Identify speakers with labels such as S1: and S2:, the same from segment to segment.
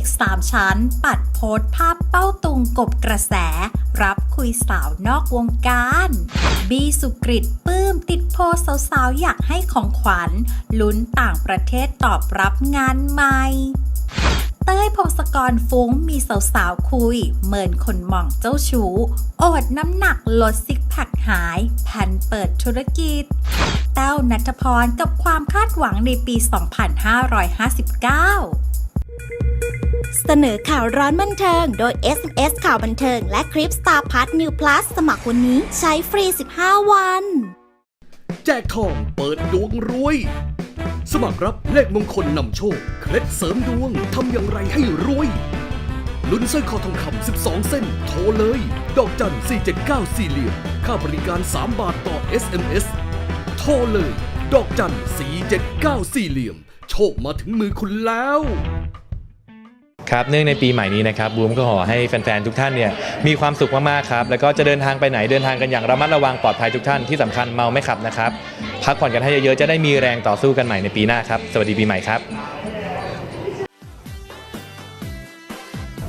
S1: กสามชั้น ปัดโพสภาพเป้าตุงกบกระแส รับคุยสาวนอกวงการ บีสุกริตปื้มติดโพสสาวๆ อยากให้ของขวัญ ลุ้นต่างประเทศตอบรับงานใหม่เต้ยพงศกรฟุ้งมีสาวๆ คุย เมินคนมองเจ้าชู้อดน้ำหนักลดซิกแพคหายแผนเปิดธุรกิจ แต้วนัทพรกับความคาดหวังในปี 2559
S2: เสนอข่าวร้อนบันเทิง โดย SMS ข่าวบันเทิง และคลิป Star p a s New Plus สมัครวันนี้ใช้ฟรี 15 วัน
S3: แจกทองเปิดดวงรวย สมัครรับเลขมงคลนำโชค เคล็ดเสริมดวงทำอย่างไรให้รวยลุ้นสร้อยคอทองคำ 12 เส้น โทรเลย ดอกจัน 479 สี่เหลี่ยม ค่าบริการ 3 บาทต่อ SMS โทรเลย ดอกจัน 479 สี่เหลี่ยม โชคมาถึงมือคุณแล้ว
S4: ครับเนื่องในปีใหม่นี้นะครับบูมก็ขอให้แฟนๆทุกท่านเนี่ยมีความสุขมากๆครับแล้วก็จะเดินทางไปไหนเดินทางกันอย่างระมัดระวังปลอดภัยทุกท่านที่สำคัญเมาไม่ขับนะครับพักผ่อนกันให้เยอะๆจะได้มีแรงต่อสู้กันใหม่ในปีหน้าครับสวัสดีปีใหม่ครับ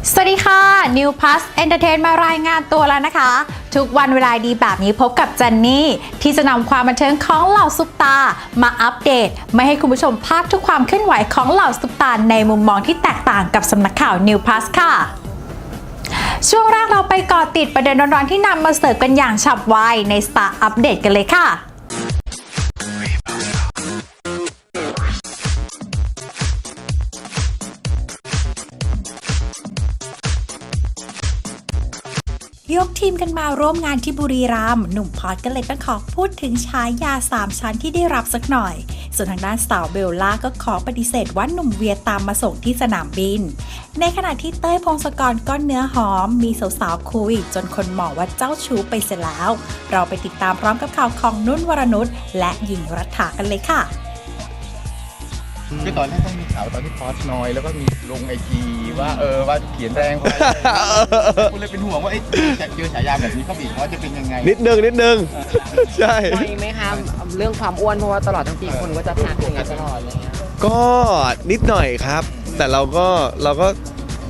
S1: สวัสดีค่ะ New Plus Entertain มารายงานตัวแล้วนะคะ ทุกวันเวลาดีแบบนี้พบกับจันนี่ ที่จะนำความบันเทิงของเหล่าซุปตา มาอัปเดต ไม่ให้คุณผู้ชมพลาดทุกความเคลื่อนไหวของเหล่าซุปตาในมุมมองที่แตกต่างกับสำนักข่าว New Plus ค่ะช่วงแรกเราไปก่อติดประเด็นร้อนๆที่นำมาเสิร์ฟกันอย่างฉับไวใน Star Update กันเลยค่ะ ทีมกันมาร่วมงานที่บุรีรัมย์หนุ่มพอดก็เลยต้องขอพูดถึงฉายาสามชั้นที่ได้รับสักหน่อย ส่วนทางด้านสาวเบลล่าก็ขอปฏิเสธว่าหนุ่มเวียตามมาส่งที่สนามบิน ในขณะที่เต้ยพงศกรก้อนเนื้อหอม มีสาวๆคุย จนคนมองว่าเจ้าชู้ไปเสียแล้ว เราไปติดตามพร้อมกับข่าวของนุ่นวรนุชและหญิงรัฐากันเลยค่ะ
S5: คือตอนแรกต้องมีข่าวตอนที่พอสน้อย แล้วก็มีลงไอจีว่าเออว่าเขียนแรงไปคุณเลยเป็นห่วงว่าไอ้ยจะเจอฉายาแบบนี้เขาบีกเขาจะเป็นยังไง
S6: นิดนึงนิดนึงใช่
S7: น้อยไหมคะเรื่องความอ้วนเพราะว่าตลอดทั้งปีคนก็จะทักอย่างเงี้ยตลอดอะไรเงี้ย
S6: ก็นิดหน่อยครับ แต่เราก็เราก็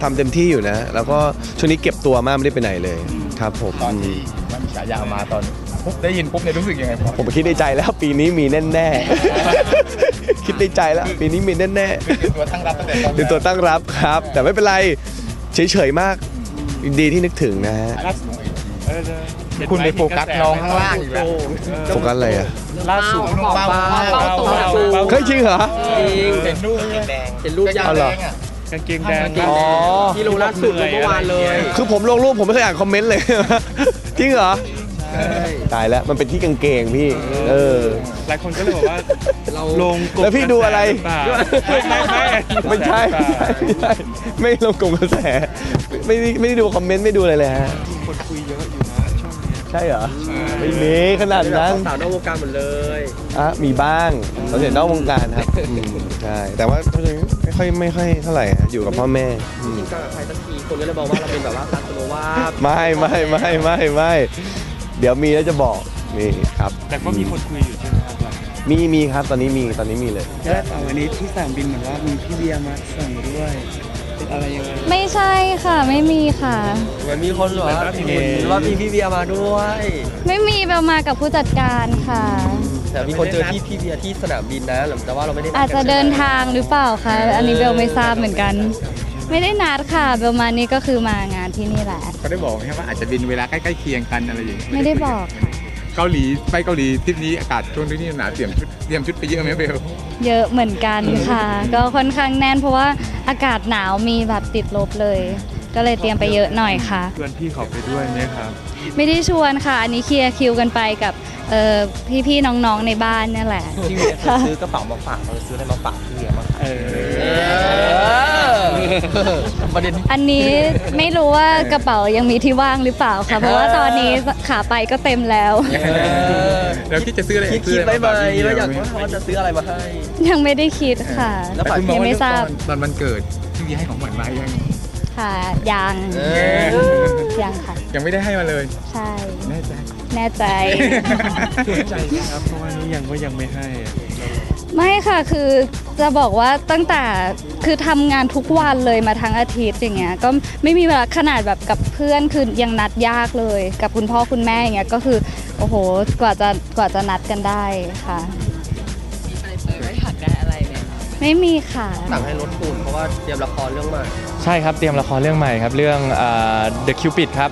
S6: ทำเต็มที่อยู่นะ แล้วก็ช่วงนี้เก็บตัวมากไม่ได้ไปไหนเลยครับผม
S5: ตอนที่มันมีฉายามาตอน ปุ๊บได้ยินปุ๊บเนี่ยรู้สึกยังไงพอ
S6: ผมคิดในใจแล้วปีนี้มีแน่ๆ คิดในใจแล้วปีนี้มีแน่
S5: เป็นตัวตั้งรับตั้งแต่ตอน
S6: ๆเป็นตัวตั้งรับครับ แต่ไม่เป็นไรเฉยๆมากดีที่นึกถึงนะฮะ
S5: ล่าสุดลงไอจีคุณไปโฟกัสน้องข้างล่างอีกแล้ว
S6: โฟกัสอะไรอะ
S5: ล่าสุดน้องเป้า
S7: เป้าตัว
S6: เฮ้ยจริงเหรอ
S7: จริง
S5: เห็นรูปแดง
S7: เห็นรูปยัง
S6: เอาเหรอ
S5: อะ
S8: กางเกงแดง
S6: อ๋อ
S7: ที่ลงล่าสุดลงเมื่อวานเลย
S6: คือผมลงรูปผมไม่เคยอ่านคอมเมนต์เลย จริงเหรอ ตายแล้วมันเป็นที่กางเกงพี่ เออ
S8: หลายคนก็เลยบอกว่า
S7: เรา
S8: ลงกบ
S6: แล้วพี่ดูอะไร
S8: กแสหเปล่าไม่ไม่ไม่
S6: ไม่ใช่ ไม่ใช่ไม่ใช่ไม่ลงกลุ่มกระแส ไม่ได้ไม่ได้ดูคอมเมนต์ไม่ดูอะไรเลยฮะ
S8: คนคุยเยอะอยู่นะช่วงนี้
S6: ใช่เหรอ ไม่มีขนาดนั้น
S7: สาวนอกวงการหมดเลย
S6: อะมีบ้างเราเห็นนอกวงการครับอืมใช่ แต่ว่าไม่ค่อยไม่ค่อยเท่าไหร่ฮะอยู่กับพ่อแม่อืม
S7: จริงก็ใครสักทีคนก็เลยบอกว่าเราเป็นแบบว่าคาสโนวา
S6: ไม่ไม่ไม่ไม่ไม่ เดี๋ยวมีแล้วจะบอกนี่ครับ
S8: แต่ก็มีคนคุยอยู่ใช่ไหมครับ
S6: มีมีครับตอนนี้มีตอนนี้มีเลย
S8: แล้วแต่วันนี้ที่สนามบินเหมือนว่ามีพี่เบียร์มาส่งด้วยเป็นอะไรยังไง
S9: ไม่ใช่ค่ะไม่มีค่ะ
S7: เหมือนมีคนบอกว่า
S8: เหมือนว่าพี่
S7: มีว่ามีพี่เบียร์มาด้วย
S9: ไม่มีเบลมากับผู้จัดการค่ะ
S7: แต่มีคนเจอที่พี่เบียร์ที่สนามบินนะแต่ว่าเราไม่ได้นั
S9: อาจ
S7: กัน
S9: จะเดิน
S7: ใช่ไหม
S9: ทางหรือเปล่าคะอันนี้เบลไม่ทราบเหมือนกัน ไม่ได้นัดค่ะเบลมานี่ก็คือมางานที่นี่แหละ
S5: เขาได้บอกไหมครับว่าอาจจะบินเวลาใกล้ๆเคียงกันอะไรอย่างเงี้ย
S9: ไม่ได้บอกค่ะ
S5: เกาหลีไปเกาหลีทริปนี้อากาศช่วงนี้หนาวเตรียมชุดเตรียมชุดไปเยอะไหมเบล
S9: เยอะเหมือนกันค่ะ ก็ค่อนข้างแน่นเพราะว่าอากาศหนาวมีแบบติดลบเลย ก็เลยเตรียมไปเยอะหน่อยค่ะ
S8: ชวนพี่เขาไปด้วยไหมครับ
S9: ไม่ได้ชวนค่ะ อันนี้เคลียร์คิวกันไปกับเอ่อพี่ๆน้องๆในบ้านเนี่ยแหละ
S7: พี่เบียร์ซื้อกระเป๋ามาฝากเราซื้ออะไรมาฝากพี่เบียร์บ้าง
S8: เออ
S7: ประเด็น
S9: อันนี้ไม่รู้ว่ากระเป๋ายังมีที่ว่างหรือเปล่าค่ะ เพราะว่าตอนนี้ขาไปก็เต็มแล้ว
S5: แล้วคิดจะซื้ออะไร
S7: คิดคิดไว้ไหมว่าอยากว่าจะซื้ออะไรมาให้
S9: ยังไม่ได้คิดค่ะ
S7: แล้ว
S5: แต่
S7: ฝ่าย
S5: คุณบอก
S9: ยัง
S5: ว่า
S9: ไม่ทราบ
S5: ตอนตอนวันเกิดพี่วีให้ของขวัญมายัง
S9: ค่ะยัง
S7: เออ
S9: ยังค่ะ
S5: ยังไม่ได้ให้มาเลย
S9: ใช่
S5: แน่ใจ
S9: แน่ใจ
S8: ชวนใจนะครับเพราะว่านี้ยังก็ยังไม่ให้อะ
S9: ไม่ค่ะคือจ
S10: จะบอกว่าตั้งแต่คือทำงานทุกวันเลยมาทั้งอาทิตย์อย่างเงี้ยก็ไม่มีเวลาขนาดแบบกับเพื่อนคือยังนัดยากเลย กับคุณพ่อคุณแม่อย่างเงี้ยก็คือโอ้โหกว่าจะกว่าจะนัดกันได้ค่ะ
S9: มีไปเตยไม่ถักได้อะไรไหมคะ
S10: ไม่มีค่ะ
S7: สั่งให้ลดทุนเพราะว่าเตรียมละครเรื่องใหม่
S4: ใช่ครับเตรียมละครเรื่องใหม่ครับเรื่องอ่า The Cupid ครับ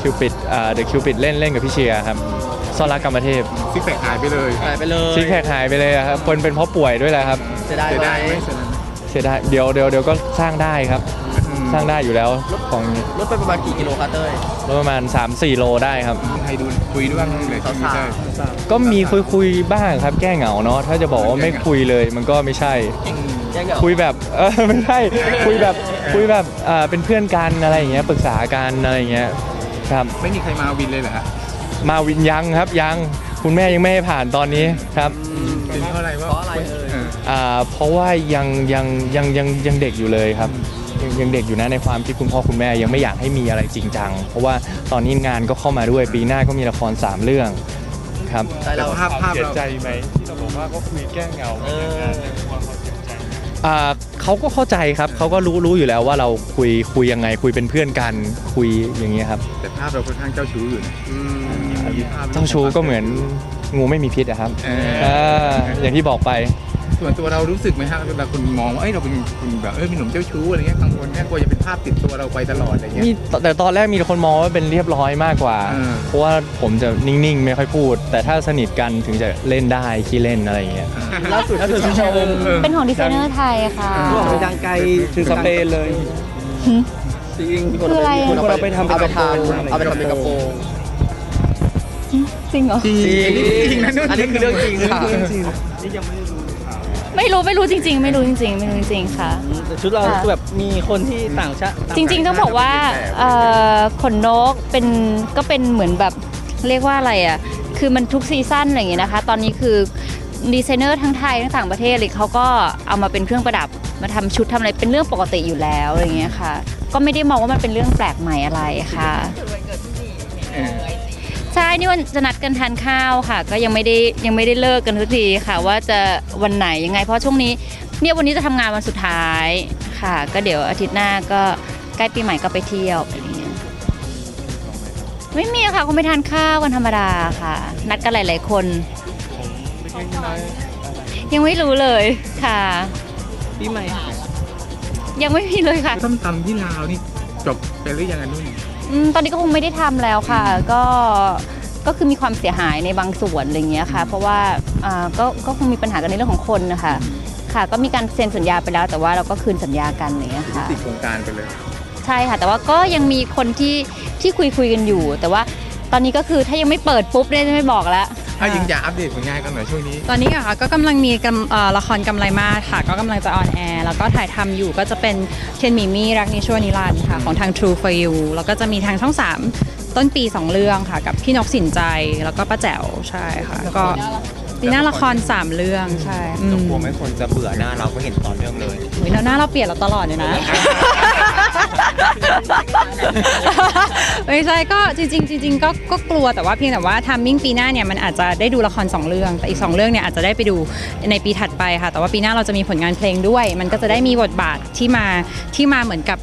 S4: Cupid อ่า The Cupid เล่นเล่นกับพี่เชียร์ครับ ซ่อนรักกรรมเทพ
S5: ซิกแพคหายไปเลย
S7: หายไปเลย
S4: ซิกแพคหายไปเลยอะครับคนเป็นเพราะป่วยด้วยแหละครับ
S7: จะได้
S5: เสีย
S7: ไหม
S5: ดายไหมเสียดายไหม
S4: เสียดายเดี๋ยวเดี๋ยวเดี๋ยวก็สร้างได้ครับ สร้างได้อยู่แล้วของ
S7: ลดไปประมาณกี่กิโลคะเต้ย
S4: ประมาณ 3-4 โลได้ครับ
S5: ใครดูคุยด้วยบ้างเลยที่ไม่ใช่
S4: ก็มีคุยคุยๆบ้างครับแก้เหงาเนาะถ้าจะบอกว่าไม่คุยเลยมันก็ไม่ใช่
S7: แย่งเหงา
S4: คุยแบบเออไม่ใช่คุยแบบคุยแบบเอ่อเป็นเพื่อนกันอะไรอย่างเงี้ยปรึกษากันอะไรอย่างเงี้ยครับ
S5: ไม่มีใครมาวินเลยเหรอฮะ
S4: มาวินยังครับยังคุณแม่ยังไม่ให้ผ่านตอนนี้ครับ
S5: เป็นเพราะอะไรว่า
S7: เพราะอะไรเอ่ย
S5: เออ
S4: อ่าเพราะว่ายังยังยังยังยังเด็กอยู่เลยครับยังยังเด็กอยู่นะในความคิดคุณพ่อคุณแม่ยังไม่อยากให้มีอะไรจริงจังเพราะว่าตอนนี้งานก็เข้ามาด้วยปีหน้าก็มีละครสามเรื่องครับ
S7: ใจเรา
S5: ภาพภาพเรา
S4: ไหมที่เราบอกว่าก็คุยแก้เหงา
S7: เออ
S4: อ่าเขาก็เข้าใจครับเขาก็รู้รู้อยู่แล้วว่าเราคุยคุยยังไงคุยเป็นเพื่อนกันคุยอย่างเงี้ยครับ
S5: แต่ภาพเราค่อนข้างเจ้าชู้อยู่นะมีภพ
S4: เจ้าชู้ก็เหมือนงูไม่มีพิษอะครับ
S5: เอออ่า
S4: อย่างที่บอกไป
S5: ส่วนตัวเรารู้สึกไหมฮะเวลาคนมองว่าเอ้ยเราเป็นคนแบบเออมีหนุ่มเจ้าชู้อะไรเงี้ยกังวลแค่กลัวจะเป็นภาพติดตัวเราไปตลอดอะไรเงี้ย
S4: มีแต่ตอนแรกมีคนมองว่าเป็นเรียบร้อยมากกว่า
S5: อืม
S4: เพราะว่าผมจะนิ่งๆ ไม่ค่อยพูด แต่ถ้าสนิทกันถึงจะเล่นได้ขี้เล่นอะไรอย่างเงี้ย
S7: ล่าสุดล่าสุดชื่นชม
S10: เป็นของดีไซเนอร์ไทยค่ะ
S7: บอกไปทางไกลถึงสเปนเลยจริงๆ
S10: คืออะไรอะ
S7: คนเอาไปทำเป็นกระโปรงเอาไปทำเป็นกระโปรง
S10: จริงเหรอ
S5: จริงอันนี้จริงนะ
S7: อันนี้คือเรื่องจริงค่ะ
S10: ไม่รู้ไม่รู้จริง ๆ ไม่รู้จริง ๆ ไม่รู้จริงๆค่ะ
S7: แต่ชุดเราคือแบบมีคนที่ต่างชาติ
S10: จริง ๆ ต้องบอกว่าเอ่อขนนกเป็นก็เป็นเหมือนแบบเรียกว่าอะไรอะคือมันทุกซีซั่นอะไรอย่างเงี้ยนะคะ ตอนนี้คือดีไซเนอร์ทั้งไทยทั้งต่างประเทศเลยเขาก็เอามาเป็นเครื่องประดับมาทำชุดทำอะไรเป็นเรื่องปกติอยู่แล้วอะไรอย่างเงี้ยค่ะ ก็ไม่ได้มองว่ามันเป็นเรื่องแปลกใหม่อะไรค่ะ ใช่นี่วันจะนัดกันทานข้าวค่ะ ก็ยังไม่ได้ยังไม่ได้เลิกกันทุกทีค่ะ ว่าจะวันไหนยังไง เพราะช่วงนี้เนี่ยวันนี้จะทำงานวันสุดท้ายค่ะ ก็เดี๋ยวอาทิตย์หน้าก็ใกล้ปีใหม่ก็ไปเที่ยวอะไรอย่างเงี้ยไม่มีค่ะคงไปทานข้าวกันธรรมดาค่ะ นัดกันหลาย ๆ คนยังไม่รู้เลยค่ะ
S7: ปีใหม่
S10: ยังไม่มีเลยค่ะ
S5: ส้มตำที่ลาวนี่จบไปหรือยังอันนุ่น
S10: อืมตอนนี้ก็คงไม่ได้ทำแล้วค่ะ ก็ก็คือมีความเสียหายในบางส่วนอะไรเงี้ยค่ะ เพราะว่าอ่าก็ก็คงมีปัญหากันในเรื่องของคนนะคะค่ะ ก็มีการเซ็นสัญญาไปแล้ว แต่ว่าเราก็คืนสัญญากันอะไรเงี้ยค่ะ
S5: ติดโครงการไปเลย
S10: ใช่ค่ะ แต่ว่าก็ยังมีคนที่ที่คุยคุยกันอยู่ แต่ว่าตอนนี้ก็คือถ้ายังไม่เปิดปุ๊บเนี่ยจะไม่บอกแล้ว
S5: ถ้ายิงอยากอัปเดตผลงานกันหน่อยช่วงนี้
S11: ตอนนี้อะค่ะก็กำลังมีกำเอ่อละครกำไรมาศค่ะ ก็กำลังจะออนแอร์แล้วก็ถ่ายทำอยู่ก็จะเป็นเคนมิมี่รักนิชั่วนิรันดร์ค่ะของทาง True for You แล้วก็จะมีทางช่อง 3 ต้นปี 2 เรื่องค่ะ กับพี่นกสินใจแล้วก็ป้าแจ๋วใช่ค่ะ ก็ปีหน้าละคร 3 เรื่องใช่อืม
S7: กลัวไม่คนจะเบื่อหน้าเราก็เห็นตอนเรื่องเลย
S11: อุ๊ยแล้วหน้าเราเปลี่ยนเราตลอดเลยนะ ไม่ใช่ก็จริงๆจริงๆก็ก็กลัวแต่ว่าเพียงแต่ว่าทัมมิ่งปีหน้าเนี่ยมันอาจจะได้ดูละครสองเรื่อง แต่อีกสองเรื่องเนี่ยอาจจะได้ไปดูในปีถัดไปค่ะ แต่ว่าปีหน้าเราจะมีผลงานเพลงด้วย มันก็จะได้มีบทบาทที่มาที่มาเหมือนกับ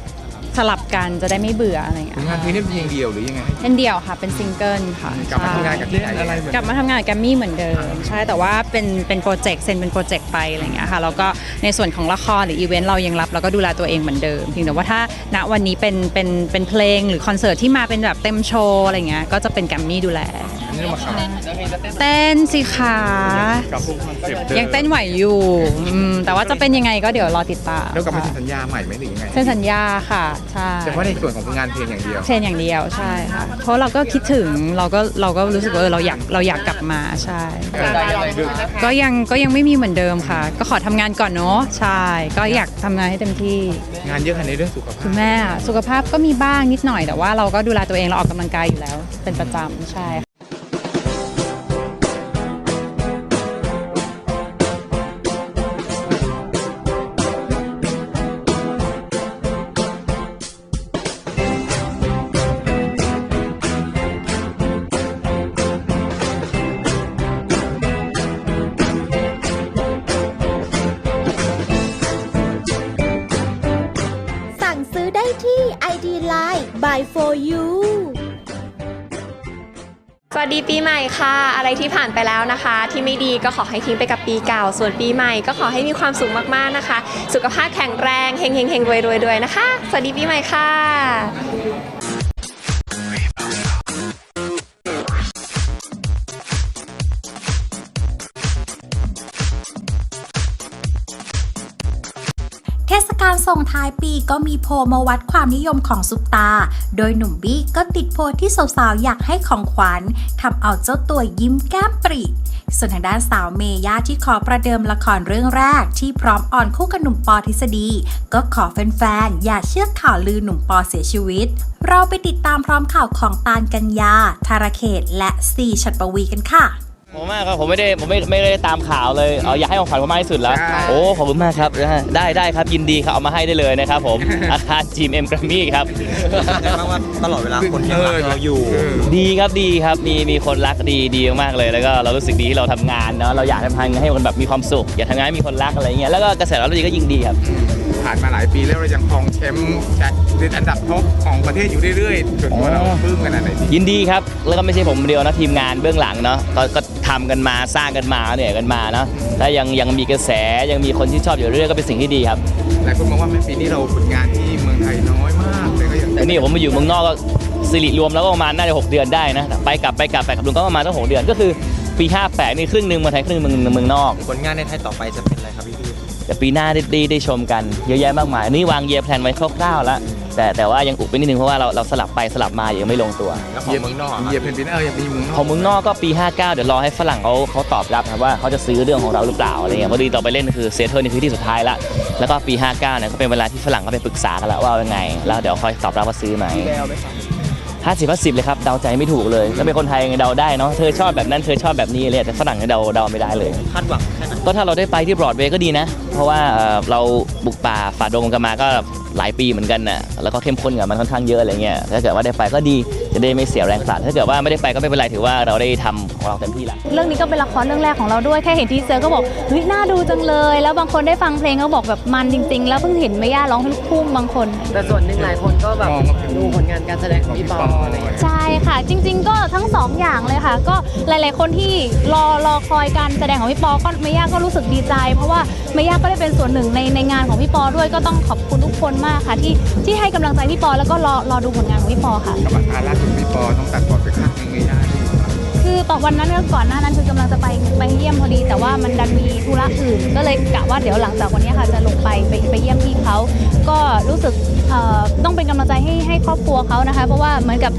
S11: สลับกันจะได้ไม่เบื่ออะไรอย่างเงี้
S5: ผ
S11: ย
S5: ลงานเพลงนี่เป็นเพลงเดียวหรือยังไง
S11: เป็นเดี่ยวค่ะเป็นซิงเกิลค่ะ
S5: กลับมาทำงานกับที่ไหนอะไรเหมือน
S11: กลับมาทำงานกับแกรมมี่เหมือนเดิม ใช่แต่ว่าเป็นเป็นโปรเจกต์เซ็นเป็นโปรเจกต์ไปอะไรอย่างเงี้ยค่ะแล้วก็ในส่วนของละครหรืออีเวนต์เรายังรับแล้วก็ดูแลตัวเองเหมือนเดิมเพียงแต่ว่าถ้าณวันนี้เป็นเป็นเป็นเพลงหรือคอนเสิร์ตที่มาเป็นแบบเต็มโชว์อะไรเงี้ยก็จะเป็นแกรมมี่ดูแล
S5: อั นนี้เรามาเข้า
S11: เต้นสิคะยังเต้นไหวอยู่อืมแต่ว่าจะเป็นยังไงก็เดี๋ยวรอติดตาม
S5: แล้วกลับมาเซ็น
S11: ค่ะ
S5: สัญญาใหม่ไหมหรือยังไง
S11: เซ็นสัญญาค่ะใช่
S5: เฉพาะในส่วนของผลงานเพลงอย่างเดียว
S11: เซ็นอย่างเดียวใช่ค่ะเพราะเราก็คิดถึงเราก็เราก็รู้สึกว่าเออเราอยากเราอยากกลับมาใช่ก็ยังก็ยังไม่มีเหมือนเดิมค่ะ ก็ขอทำงานก่อนเนาะใช่ก็อยากทำงานให้เต็มที่
S5: งานเยอะขนาดในเรื่องสุขภา
S11: คุ
S5: พ
S11: ณแม่อะสุขภาพก็มีบ้างนิดหน่อยแต่ว่าเราก็ดูแลตัวเองเราออกกำลังกายอยู่แล้ว เป็นประจำใช่
S12: วัสดีปีใหม่ค่ะ อะไรที่ผ่านไปแล้วนะคะ ที่ไม่ดีก็ขอให้ทิ้งไปกับปีเก่า ส่วนปีใหม่ก็ขอให้มีความสุขมากๆนะคะ สุขภาพแข็งแรงเฮงเฮงเฮงรวยรวยรวยนะคะ สวัสดีปีใหม่ค่ะ
S1: ส่งท้ายปีก็มีโพมาวัดความนิยมของซุปตา โดยหนุ่มบี้ก็ติดโพที่สาวๆ อยากให้ของขวัญทำเอาเจ้าตัวยิ้มแก้มปริส่วนทางด้านสาวเมย่าที่ขอประเดิมละครเรื่องแรก ที่พร้อมอ่อนคู่กับหนุ่มปอทฤษฎี ก็ขอแฟนๆ อย่าเชื่อข่าวลือหนุ่มปอเสียชีวิต เราไปติดตามพร้อมข่าวของตาลกัญญาธารเขต และซีชัดปวีกันค่ะ
S13: ผมมากครับผมไม่ได้ผมไม่ไม่ได้ตามข่าวเลยเอาอยากให้ของขวัญผมมากที่สุดแล้ว
S5: ใช่
S13: โอ้ขอบคุณมากครับนะฮะได้ได้ครับยินดีครับเอามาให้ได้เลยนะครับผม อาคารจีมเอ็มกรมี่ครับ
S7: ตลอดเวลาคนยังรักเราอยู่
S13: ดีครับดีครับมีมีคนรักดีดีมากๆเลยแล้วก็เรารู้สึกดีที่เราทำงานเนาะเราอยากทำงานให้คนแบบมีความสุข อยากทำงานให้มีคนรักอะไรเงี้ยแล้วก็กระแสเราดีก็ยิ่งดีครับ
S5: ผ่านมาหลายปีแล้วเรายังครองแชมป์ติดอันดับท็อปของประเทศอยู่เรื่อยๆส่วนตัวเราปลื้มขนาดไหน
S13: ยินดีครับ แล้วก็ไม่ใช่ผมเดียวนะทีมงานเบื้องหลังเนาะก็ก็ ทำกันมาสร้างกันมาเหนื่อยกันมาเนาะถ้ายังยังมีกระแสยังมีคนที่ชอบอยู่เรื่อยๆก็เป็นสิ่งที่ดีครับ
S5: หลายคนมองว่าแม่ปีนี้เราผลงานที่เมืองไทยน้อยมากแต่ก็ยัง
S13: แต่นี่ผมมาอยู่เมืองนอกก็สิริรวมแล้วก็ประมาณน่าจะ6เดือนได้นะแต่ไปกลับไปกลับไปกลับรวมก็ประมาณตั้งหกเดือนก็คือปี58นี่ครึ่งหนึ่งเมืองไทยครึ่งหนึ่งเมืองเมืองนอก
S7: ผลงานในไทยต่อไปจะเป็นอะไรครับพี่พี่
S13: แต่ปีหน้าได้ได้ได้ชมกันเยอะแยะมากมายนี่วางเยียแพลนไว้คร่าวๆแล้ว แต่แต่ว่ายังอุบไปนิดนึงเพราะว่าเราเราสลับไปสลับมายังไม่ลงตัว
S7: แล้วของเมืองนอกอะครับ
S5: เหยียบเป็นปีหน้าเออยังมีเมืองนอก
S13: ของเมืองนอกก็ปี 59 เดี๋ยวรอให้ฝรั่งเขาเขาตอบรับครับว่าเขาจะซื้อเรื่องของเราหรือเปล่าอะไรเงี้ยพอดีต่อไปเล่นคือเซเทิลนี่คือที่สุดท้ายละแล้วก็ปี 59เนี่ยก็เป็นเวลาที่ฝรั่งเขาไปปรึกษากันแล้วว่ายังไง แล้วเดี๋ยวค่อยตอบรับว่าซื้อไหมห้าสิบห้าสิบเลยครับเดาใจไม่ถูกเลยแล้วเป็นคนไทยยังไงเดาได้เนาะเธอชอบแบบนั้นเธอชอบแบบนี้เลยแต่ฝรั่งเนี่ยเดาเดาไม่ได้เลย
S7: คาดหวังแค่ไหน
S13: ก็ถ้าเราได้ไปที่บรอดเวย์ก็ดีนะ เพราะว่าเอ่อเราบุกป่าฝ่าดงกันมาก็ หลายปีเหมือนกันน่ะแล้วก็เข้มข้นกับมันค่อนข้างเยอะอะไรเงี้ยถ้าเกิดว่าได้ไปก็ดีจะได้ไม่เสียแรงผลักถ้าเกิดว่าไม่ได้ไปก็ไม่เป็นไรถือว่าเราได้ทำของเราเต็มที่แล้ว
S14: เรื่องนี้ก็เป็นละครเรื่องแรกของเราด้วยแค่เห็นทีเซอร์ก็บอกเฮ้ยน่าดูจังเลย แล้วบางคนได้ฟังเพลงก็บอกแบบมันจริง ๆ แล้วเพิ่งเห็นแม่ย่าร้องลูกทุ่งบางคน
S8: แต่ส่วนหนึ่งหลายคนก็แบบดูผลงานการแสดงของพี่ปออะไรอย่างเงี้ย
S14: ใช่ค่ะ จริง ๆ ก็ทั้งสองอย่างเลยค่ะ ก็หลาย ๆ คนที่รอรอคอยการแสดงของพี่ปอก็แม่ย่าก็รู้สึกดีใจ เพราะว่าแม่ย่าก็ได้เป็นส่วนหนึ่งในในงานของพี่ปอด้วยก็ต้องขอบคุณทุกคนมากค่ะที่ที่ให้กำลังใจพี่ปอแล้วก็รอรอดูผลงานของพี่ปอค่ะ
S5: กับอาการล่าสุดพี่ปอต้องตัดปอดไปข้างหนึงไม่ได้ที่
S14: คือตอนวันนั้นก่อนหน้านั้นคือกำลังจะไปไปเยี่ยมพอดี แต่ว่ามันดันมีธุระอื่น ก็เลยกะว่าเดี๋ยวหลังจากวันนี้ค่ะจะลงไปไปไปเยี่ยมพี่เขา ก็รู้สึกเอ่อต้องเป็นกำลังใจให้ให้ครอบครัวเขานะคะ เพราะว่าเหมือนกับ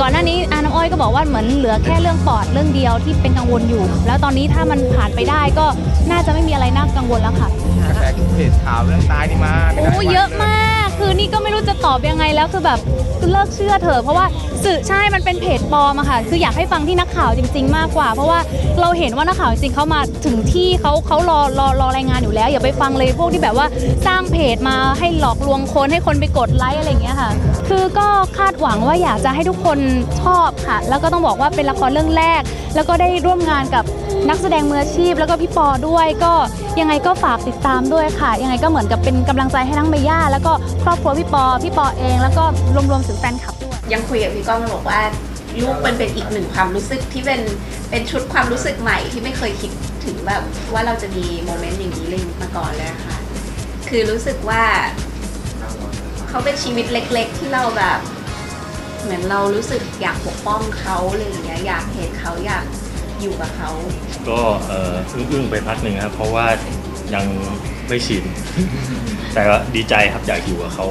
S14: ก่อนหน้านี้อาน้ำอ้อยก็บอกว่าเหมือนเหลือแค่เรื่องปอดเรื่องเดียวที่เป็นกังวลอยู่ แล้วตอนนี้ถ้ามันผ่านไปได้ก็น่าจะไม่มีอะไรน่ากังวลแล้วค่ะ
S5: กระ แสเพจข่าวเรื่องตายนี่มา
S14: โอ้เยอะมาก คือนี่ก็ไม่รู้จะตอบยังไงแล้วคือแบบเลิกเชื่อเถอะเพราะว่าสื่อใช่มันเป็นเพจปลอมอะค่ะ คืออยากให้ฟังที่นัก ข่าวจริง ๆ มากกว่า เพราะว่าเราเห็นว่านักข่าวจริงเขามาถึงที่เขาเขารอรอรอรายงานอยู่แล้ว อย่าไปฟังเลยพวกที่แบบว่าสร้างเพจมาให้หลอกลวงคนให้คนไปกดไลค์อะไรอย่างเงี้ยค่ะ คือก็คาดหวังว่าอยากจะให้ทุกคนชอบค่ะ แล้วก็ต้องบอกว่าเป็นละครเรื่องแรก แล้วก็ได้ร่วมงานกับนักแสดงมืออาชีพ แล้วก็พี่ปอด้วยก็ยังไงก็ฝากติดตามด้วยค่ะ ยังไงก็เหมือนกับเป็นกำลังใจให้ทั้งเมย่าแล้วก็ครอบครัวพี่ปอพี่ปอเอง แล้วก็รวมๆถึงแฟนคลับด้วย
S12: ยังคุยกับพี่ก้องบอกว่า ลูกมันเป็นอีกหนึ่งความรู้สึกที่เป็นเป็นชุดความรู้สึกใหม่ที่ไม่เคยคิดถึงแบบว่าเราจะมีโมเมนต์อย่างนี้เลยมาก่อนเลยค่ะ คือรู้สึกว่าเขาเป็นชีวิตเล็ก ๆ ที่เราแบบ เหมือนเรารู้สึกอยากปกป้องเขาอะไรอย่างเงี้ยอยากเห็นเขาอยากอยู่กับเขา
S15: ก็เอออึ้งๆไปพักหนึ่งครับเพราะว่ายังไม่ชินแต่ดีใจครับอยากอยู่กับเขา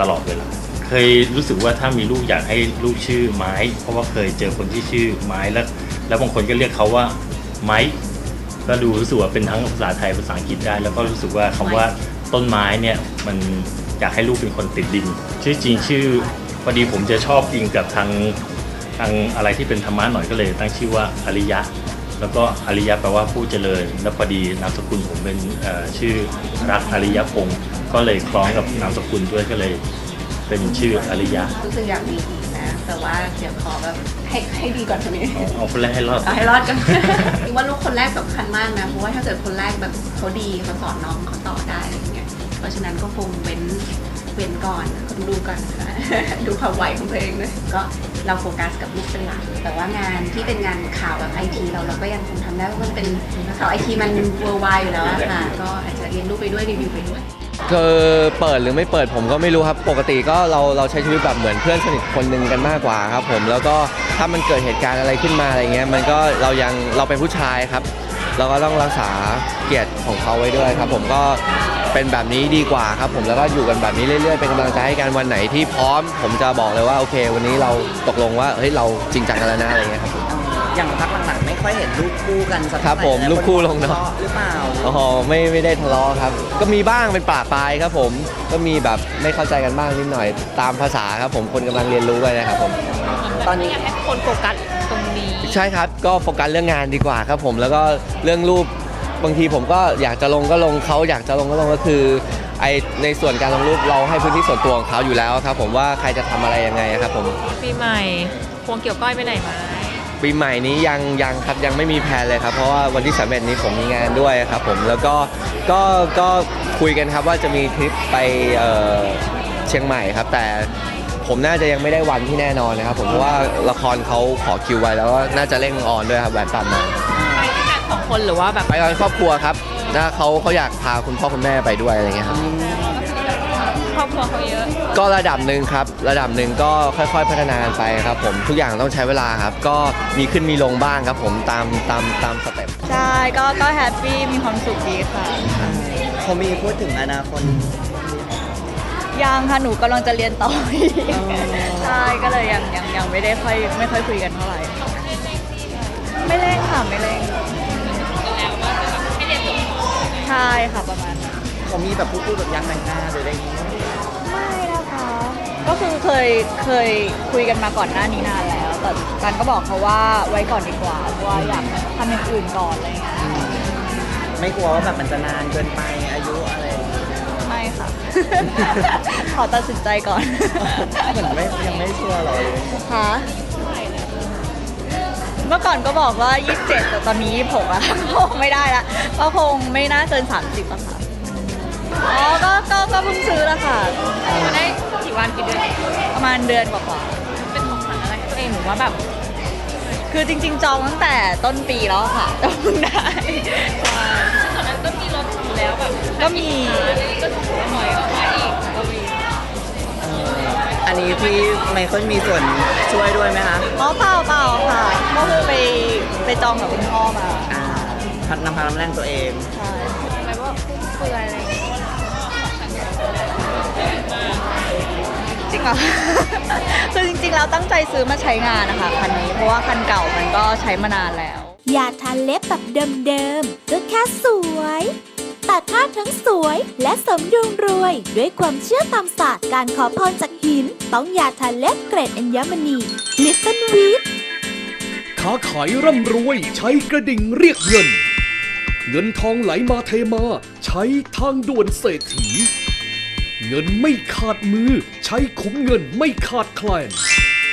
S15: ตลอดเวลา เคยรู้สึกว่าถ้ามีลูกอยากให้ลูกชื่อไม้ เพราะว่าเคยเจอคนที่ชื่อไม้แล้ว แล้วบางคนก็เรียกเขาว่าไม้ก็ดูรู้สึกว่าเป็นทั้งภาษาไทยภาษาอังกฤษได้ แล้วก็รู้สึกว่าคำว่าต้นไม้เนี่ยมันอยากให้ลูกเป็นคนติดดิน ชื่อจริงชื่อพอดีผมจะชอบอิงกับทางทางอะไรที่เป็นธรรมะหน่อยก็เลย ตั้งชื่อว่าอริยะ แล้วก็อริยะแปลว่าผู้เจริญ แล้วพอดีนามสกุลผมเป็นเอ่อชื่อรักอริยพงศ์ก็เลยคล้องกับนามสกุลด้วยก็เลย เป็นชื่ออริยะ
S12: รู้สึกอยากมีอีกนะ แต่ว่าเดี๋ยวขอแบบให้ให้ดีก่อนคนนี้
S15: เอาคนแรกให้รอด
S12: เอาให้รอดกัน คิดว่าลูกคนแรกสำคัญมากนะ เพราะว่าถ้าเกิดคนแรกแบบเขาดีเขาสอนน้องเขาต่อได้อะไรอย่างเงี้ย เพราะฉะนั้นก็คงเว้นเว้นก่อนคนดูก่อนนะคะ ดูความไหวของตัวเองด้วยก็เราโฟกัสกับลูกเป็นหลัก แต่ว่างานที่เป็นงานข่าวแบบไอทีเราเราก็ยังคงทำได้เพราะมันเป็นข่าวไอทีมันเวอร์ไวอยู่แล้วอะค่ะ ก็อาจจะเรียนรู้ไปด้วยรีวิวไปด้วย
S16: คือเปิดหรือไม่เปิดผมก็ไม่รู้ครับ ปกติก็เราเราใช้ชีวิตแบบเหมือนเพื่อนสนิทคนหนึ่งกันมากกว่าครับผมแล้วก็ถ้ามันเกิดเหตุการณ์อะไรขึ้นมาอะไรเงี้ยมันก็เรายังเราเป็นผู้ชายครับ เราก็ต้องรักษาเกียรติของเขาไว้ด้วยครับ ผมก็เป็นแบบนี้ดีกว่าครับผมแล้วก็อยู่กันแบบนี้เรื่อยๆเป็นกำลังใจให้กันวันไหนที่พร้อม ผมจะบอกเลยว่าโอเค วันนี้เราตกลงว่าเฮ้ยเราจริงจังกันแล้วนะอะไรเงี้ยครับ
S7: อย่างพักหลังๆไม่ค่อยเห็นรูปคู่กันสัก
S16: ครับ
S7: เท่าไห
S16: ผม
S7: นะ
S16: รูปคู่ลงเนอะ
S7: ทหรือเปล่า
S16: อ๋อไม่ไม่ได้ทะเลาะครับ ก็มีบ้างเป็นป่าปลายครับผมก็มีแบบไม่เข้าใจกันบ้างนิดหน่อยตามภาษาครับผมคนกำลังเรียนรู้ไปนะครับผม
S7: ตอนนี้
S17: อยากให้คนโฟกัสตรงนี้
S16: ใช่ครับก็โฟกัสเรื่องงานดีกว่าครับผมแล้วก็เรื่องรูปบางทีผมก็อยากจะลงก็ลงเขาอยากจะลงก็ลงก็คือไอในส่วนการลงรูปเราให้พื้นที่ส่วนตัวของเขาอยู่แล้วครับ ผมว่าใครจะทำอะไรยังไงครับผม
S17: ปีใหม่ควงเกี่ยวก้อยไปไหนไหม
S16: ปีใหม่นี้ยังยังครับยังไม่มีแพลนเลยครับ เพราะว่าวันที่สามเอ็ดนี้ผมมีงานด้วยครับผมแล้วก็ก็ก็คุยกันครับว่าจะมีทริปไปเอ่อเชียงใหม่ครับ แต่ผมน่าจะยังไม่ได้วันที่แน่นอนนะครับ ผมเพราะว่าละครเขาขอคิวไว้แล้วก็น่าจะเร่งออนด้วยครับแหวนตามมา
S17: ไปด้วยกันสองคนหรือว่าแบบ
S16: ไปกันครอบครัวครับถ้าเขาเขาอยากพาคุณพ่อคุณแม่ไปด้วยอะไรเงี้ยครับ
S17: ครอบครัวเขาเยอะ
S16: ก็ระดับหนึ่งครับ ระดับหนึ่งก็ค่อยๆพัฒนากันไปครับผมทุกอย่างต้องใช้เวลาครับ ก็มีขึ้นมีลงบ้างครับผมตามตามตามสเต็ป
S18: ใช่ก็ก็แฮปปี้มีความสุขดีค่ะ
S7: เขามีพูดถึงอนาคต
S18: ยังค่ะหนูกำลังจะเรียนต่ออีกใช่ก็เลยยังยังยังไม่ได้ค่อยไม่ค่อยคุยกันเท่าไหร่ไม่เร่งค่ะไม่เร่งใช่ค่ะประมาณนั้น
S7: เขามีแบบพูดพูดแบบยักษ์แต่งหน้าหรืออะไรอย่างงี้
S18: ไม่นะคะก็ คือเคยเคยคุยกันมาก่อนหน้านี้นานแล้ว แต่กันก็บอกเขาว่าไว้ก่อนดีกว่าเพราะว่าอยากทำอย่างอื่นก่อนอะไรเงี้ย
S7: ไม่กลัวว่าแบบมันจะนานเกินไปอายุอะไรอย่างงี้
S18: ไม่ค่ะ ขอตัดสินใจก่อน
S7: เหมือนไม่ยังไม่ชัวร์หรอเลย
S18: คะเมื่อก่อนก็บอกว่า 27 แต่ตอนนี้26อะคงไม่ได้ละก็คงไม่น่าเกิน 30อะค่ะ อ๋อก็ก็ก็เพิ่งซื้อแล้วค่ะ
S17: ได้กี่วันกี่เดือน
S18: ประมาณเดือนกว่า
S17: เป็นของขวัญอะไรให้ตัวเองหรือว่าแบบ
S18: ๆคือจริง ๆ จองตั้งแต่ต้นปีแล้วค่ะแต่เพิ่งได้ใช่
S17: ซึ่งตอนนั้นก็มีรถอยู่แล้วแบบ
S18: ก็มี
S17: ก็ถูกหน่อยออกมาอีกก็มี
S7: เอออันนี้พี่ไมเคิลมีส่วนช่วยด้วยไหมคะ
S18: อ๋อเปล่าเปล่าค่ะก็คือไปไปจองกับคุณพ่อมา
S7: อ่าพัดนำพาน้ำแรงตัวเอง
S18: ใช่
S17: หมายว่าฟุ่มเฟือยอะไรอย่างเงี้ย
S18: จริงเหรอคือจริงๆ แล้วตั้งใจซื้อมาใช้งานนะคะคันนี้ เพราะว่าคันเก่ามันก็ใช้มานานแล้ว
S2: อย่าทาเล็บแบบเดิมๆ ก็แค่สวย แต่ถ้าทั้งสวยและสมดุลรวย ด้วยความเชื่อตามศาสตร์การขอพรจากหิน ต้องอย่าทาเล็บเกรดอัญมณีลิตเติ้ลวีท
S3: ค้าขายร่ำรวยใช้กระดิ่งเรียกเงิน เงินทองไหลมาเทมา ใช้ทางด่วนเศรษฐี เงินไม่ขาดมือ ใช้คุ้มเงินไม่ขาดแคลน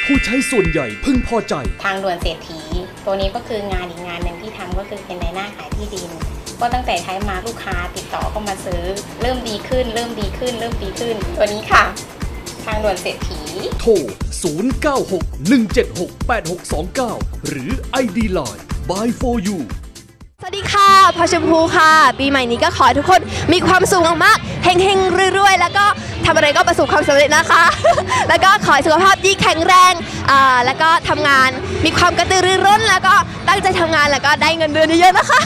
S3: ผู้ใช้ส่วนใหญ่พึงพอใจ
S19: ทางด่วนเศรษฐี ตัวนี้ก็คืองานอีกงานหนึ่งที่ทำก็คือเป็นในหน้าขายที่ดิน ก็ตั้งแต่ใช้มาลูกค้าติดต่อเข้ามาซื้อ เริ่มดีขึ้น เริ่มดีขึ้น เริ่มดีขึ้น ตัวนี้ค่ะ ทางด่วนเศรษฐี
S3: โทร 0961768629 หรือ ID Line by for you
S20: ส วัสดีค่ะพอชมพูค่ะ ปีใหม่นี้ก็ขอให้ทุกคนมีความสุขมากๆเฮงๆรวยๆ แล้วก็ทำอะไรก็ประสบความสำเร็จนะคะ แล้วก็ขอให้สุขภาพดีแข็งแรงอ่าแล้วก็ทำงานมีความกระตือรือร้น แล้วก็ตั้งใจทำงานแล้วก็ได้เงินเดือนเยอะๆนะคะ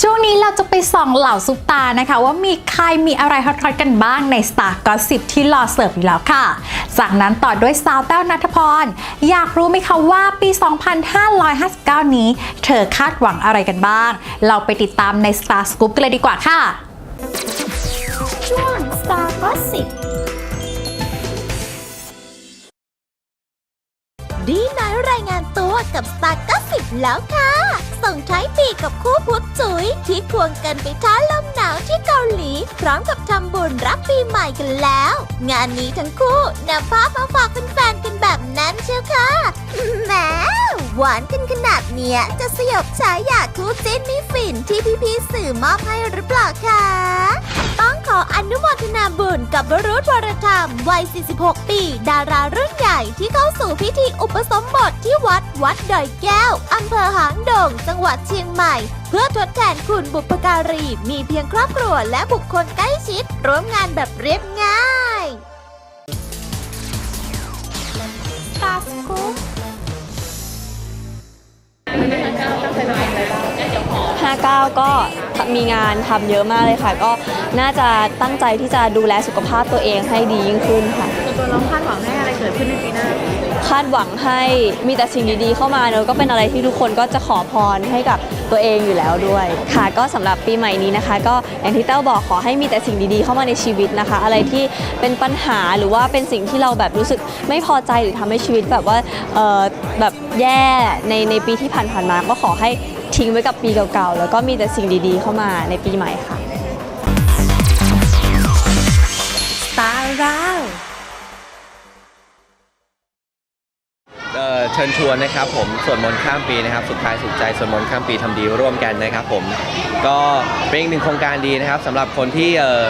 S21: ช่วงนี้เราจะไปส่องเหล่าซุปตานะคะ ว่ามีใครมีอะไรฮอตๆกันบ้างใน Star Gossip ที่รอเสิร์ฟอยู่แล้วค่ะ จากนั้นต่อด้วยสาวแต้วนัทพร อยากรู้ไหมคะว่าปี 2559 นี้ เธอคาดหวังอะไรกันบ้าง เราไปติดตามใน Star Scoop กันเลยดีกว่าค่ะ
S2: ช่วง Star Gossip ดีนายรายงานตัวกับ Star Gossip แล้วค่ะ ส่งท้ายปีกับคู่พุกจุ๋ยที่ควงกันไปท้าลมหนาวที่เกาหลี พร้อมกับทำบุญ
S22: รับปีใหม่กันแล้ว งานนี้ทั้งคู่นำภาพมาฝากแฟนๆกันแบบนั้นเชียวค่ะแหมหวานกันขนาดเนี้ยจะสยบฉายาคู่จิ้นมิฟินที่พี่ๆสื่อมอบให้หรือเปล่าคะต้องขออนุโมทนาบุญกับวรุษวรธรรมวัย 46 ปี ดารารุ่นใหญ่ที่เข้าสู่พิธีอุปสมบทที่วัดวัดดอยแก้วอำำเภอหางดง จังหวัดเชียงใหม่ เพื่อทดแทนคุณบุพการี มีเพียงครอบครัวและบุคคลใกล้ชิด ร่วมงานแบบเรียบง่าย
S1: ตาสกู
S23: 59 ก็มีงานทำเยอะมากเลยค่ะ ก็น่าจะตั้งใจที่จะดูแลสุขภาพตัวเองให้ดียิ่งขึ้นค่ะ
S24: ตัวเราคาดหวังให้อะไรเกิดขึ้นในปีหน้า
S23: คาดหวังให้มีแต่สิ่งดีๆเข้ามาเนอะก็เป็นอะไรที่ทุกคนก็จะขอพรให้กับตัวเองอยู่แล้วด้วย ค่ะก็สำหรับปีใหม่นี้นะคะ ก็อย่างที่เต้าบอกขอให้มีแต่สิ่งดีๆเข้ามาในชีวิตนะคะ อะไรที่เป็นปัญหาหรือว่าเป็นสิ่งที่เราแบบรู้สึกไม่พอใจหรือทำให้ชีวิตแบบว่าเออแบบแย่ในในปีที่ผ่านๆมา ก็ขอให้ทิ้งไว้กับปีเก่าๆแล้วก็มีแต่สิ่งดีๆเข้ามาในปีใหม่ค่ะ
S1: ตา
S16: เชิญชวนนะครับผมสวดมนต์ข้ามปีนะครับ สุดท้ายสุดใจสวดมนต์ข้ามปีทำดีร่วมกันนะครับผมก็เป็นอีกหนึ่งโครงการดีนะครับสำหรับคนที่เออ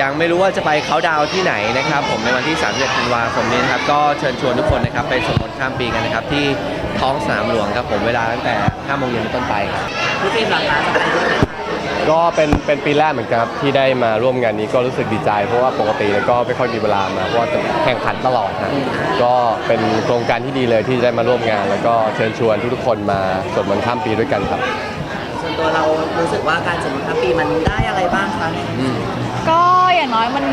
S16: ยังไม่รู้ว่าจะไปเขาดาวที่ไหนนะครับ ผมในวันที่31ธันวาคมนี้นะครับก็เชิญชวนทุกคนนะครับไปสวดมนต์ข้ามปีกันนะครับ ที่ท้องสนามหลวงครับผมเวลาตั้งแต่5โมงเย็นเป็นต้นไปครับ
S8: พี่ฟิล์มหลังร้าน
S25: ก็เป็นเป็นปีแรกเหมือนกันครับที่ได้มาร่วมงานนี้ก็รู้สึกดีใจ เพราะว่าปกติแล้วก็ไม่ค่อยมีเวลามาเพราะว่าจะแข่งขันตลอดฮะก็เป็นโครงการที่ดีเลยที่ได้มาร่วมงาน แล้วก็เชิญชวนทุกๆคนมาสวดมนต์ข้ามปีด้วยกันครับ
S8: ส่วนตัวเรารู้สึกว่าการสวดมนต์ข้ามปีมันได้อะไรบ้างคะ
S11: ก็อย่างน้อยมัน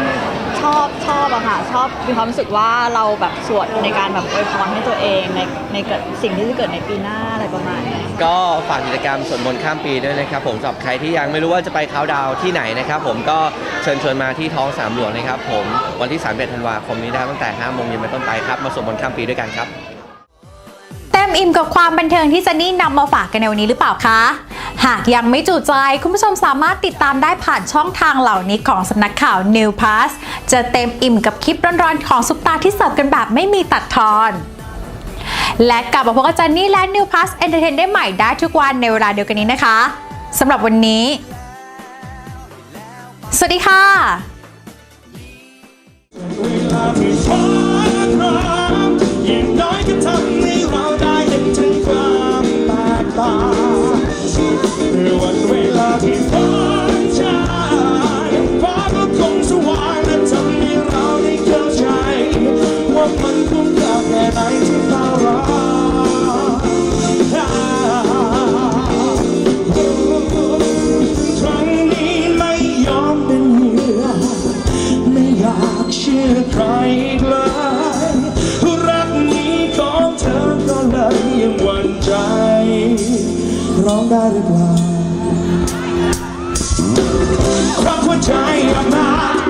S11: ชอบชอบอะค่ะชอบมีความรู้สึกว่าเราแบบสวดในการแบบอวยพรให้ตัวเองในในเกิดสิ่งที่จะเกิดในปีหน้าอะไรประมาณนี้
S16: ก็ฝากกิจกรรมสวดมนต์ข้ามปีด้วยนะครับผมสำหรับใครที่ยังไม่รู้ว่าจะไปเขาน์ดาวน์ที่ไหนนะครับผมก็เชิญชวนมาที่ท้องสามหลวงนะครับผมวันที่31ธันวาคมนี้นะครับตั้งแต่5โมงเย็นเป็นต้นไปครับมาสวดมนต์ข้ามปีด้วยกันครับ
S1: มอิ่มกับความบันเทิงที่เจนนี่นำมาฝากกันในวันนี้หรือเปล่าคะ หากยังไม่จุใจคุณผู้ชมสามารถติดตามได้ผ่านช่องทางเหล่านี้ของสำนักข่าว New Pass จะเต็มอิ่มกับคลิปร้อนๆ ของซุปตาที่เสิร์ฟกันแบบไม่มีตัดทอน และกลับมาพบกับเจนนี่และ New Pass Entertain ได้ใหม่ได้ทุกวันในเวลาเดียวกันนี้นะคะสำหรับวันนี้ สวัสดีค่ะ
S26: ได้หรือเปล่าความหัวใจออกมา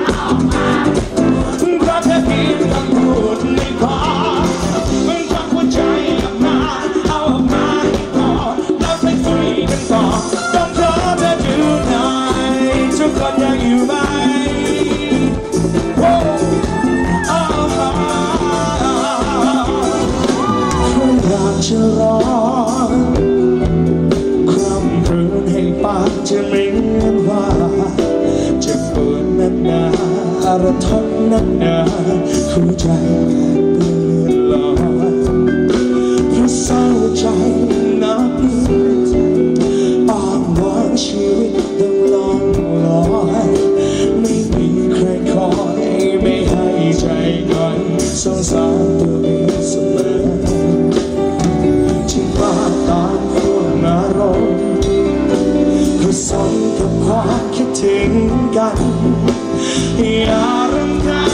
S26: อย่ารำคา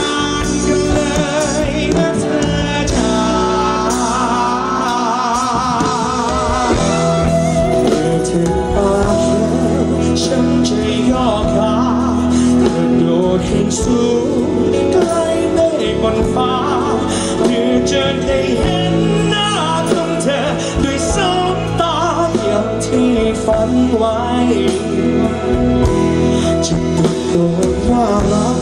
S26: ญกันเลยนะเธอจ๋าเมื่อถึงปากแล้วฉันจะย่อขากระโดดขึ้นสูงใกล้เมฆบนฟ้าเพื่อจะได้เห็นหน้าของเธอด้วยสองตาอย่างที่ฝันไว้ So I'm